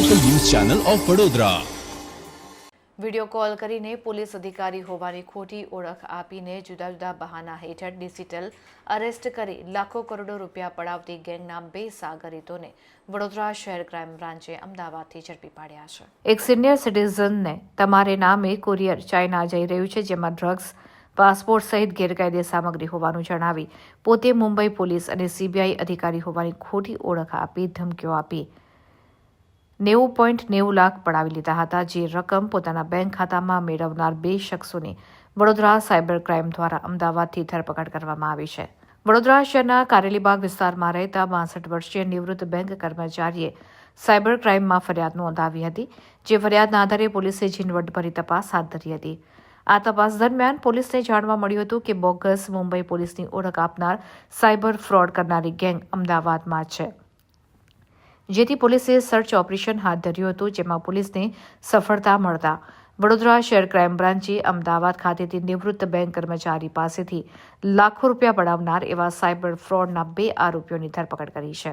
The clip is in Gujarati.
Channel of Vadodara video call કરીને પોલીસ અધિકારી હોવાની ખોટી ઓળખ આપીને જુદા જુદા બહાના હેઠળ ડિજિટલ અરેસ્ટ કરી લાખો કરોડો રૂપિયા પડાવતી ગેંગના બે સાગરિતોને વડોદરા શહેર ક્રાઇમ બ્રાન્ચે અમદાવાદથી ઝડપી પાડ્યા છે. એક સિનિયર સિટીઝનને તમારે નામે કુરિયર ચાઇના જઈ રહ્યું છે, જેમાં ડ્રગ્સ, પાસપોર્ટ સહિત ગેરકાયદે સામગ્રી હોવાનું જણાવી પોતે મુંબઈ પોલીસ અને સીબીઆઈ અધિકારી હોવાની ખોટી ઓળખ આપી, ધમકીઓ આપી. નેવું પોઈન્ટ નેવું લાખ પડાવી લીધા હતા, જે રકમ પોતાના બેંક ખાતામાં મેળવનાર બે શખ્સોની વડોદરા સાયબર ક્રાઇમ દ્વારા અમદાવાદથી ધરપકડ કરવામાં આવી છે. વડોદરા શહેરના કારેલીબાગ વિસ્તારમાં રહેતા બાસઠ વર્ષીય નિવૃત્ત બેંક કર્મચારીએ સાયબર ક્રાઇમમાં ફરિયાદ નોંધાવી હતી, જે ફરિયાદના આધારે પોલીસે ઝીણવટભરી તપાસ હાથ ધરી હતી. આ તપાસ દરમિયાન પોલીસને જાણવા મળ્યું હતું કે બોગસ મુંબઈ પોલીસની ઓળખ આપનાર સાયબર ફ્રોડ કરનારી ગેંગ અમદાવાદમાં છે. જેથી પોલીસે સર્ચ ઓપરેશન હાથ ધર્યું હતું, જેમાં પોલીસને સફળતા મળતા. વડોદરા શહેર ક્રાઇમ બ્રાન્ચે અમદાવાદ ખાતેથી નિવૃત્ત બેંક કર્મચારી પાસેથી લાખો રૂપિયા પડાવનાર એવા સાયબર ફ્રોડના બે આરોપીઓની ધરપકડ કરી છે.